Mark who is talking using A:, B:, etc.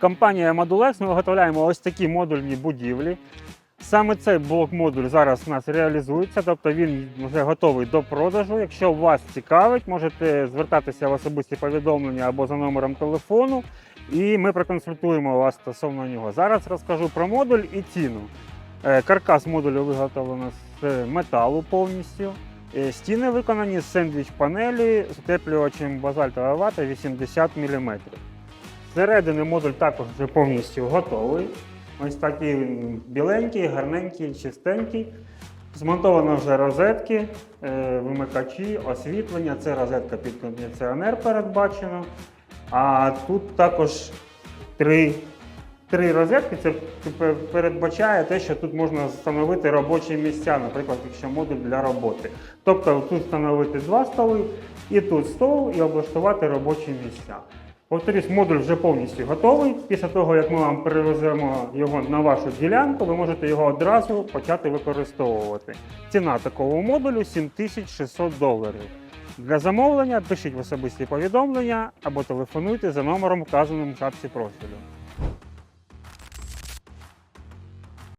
A: Компанія Modulex ми виготовляємо ось такі модульні будівлі. Саме цей блок-модуль зараз у нас реалізується, тобто він вже готовий до продажу. Якщо вас цікавить, можете звертатися в особисті повідомлення або за номером телефону, і ми проконсультуємо вас стосовно нього. Зараз розкажу про модуль і ціну. Е, Каркас модулю виготовлено з металу повністю. Е, Стіни виконані з сендвіч-панелі з утеплювачем базальтової вати 80 мм. Зсередини модуль також вже повністю готовий. Ось такий біленький, гарненький, чистенький. Змонтовано вже розетки, е, вимикачі, освітлення. Це розетка під кондиціонер передбачено. А тут також три, три розетки. Це передбачає те, що тут можна встановити робочі місця, наприклад, якщо модуль для роботи. Тобто тут встановити два столи, і тут стол, і облаштувати робочі місця. Повторюсь, модуль вже повністю готовий. Після того, як ми вам перевеземо його на вашу ділянку, ви можете його одразу почати використовувати. Ціна такого модулю 7600 доларів. Для замовлення пишіть в особисті повідомлення або телефонуйте за номером, вказаним в шапці профілю.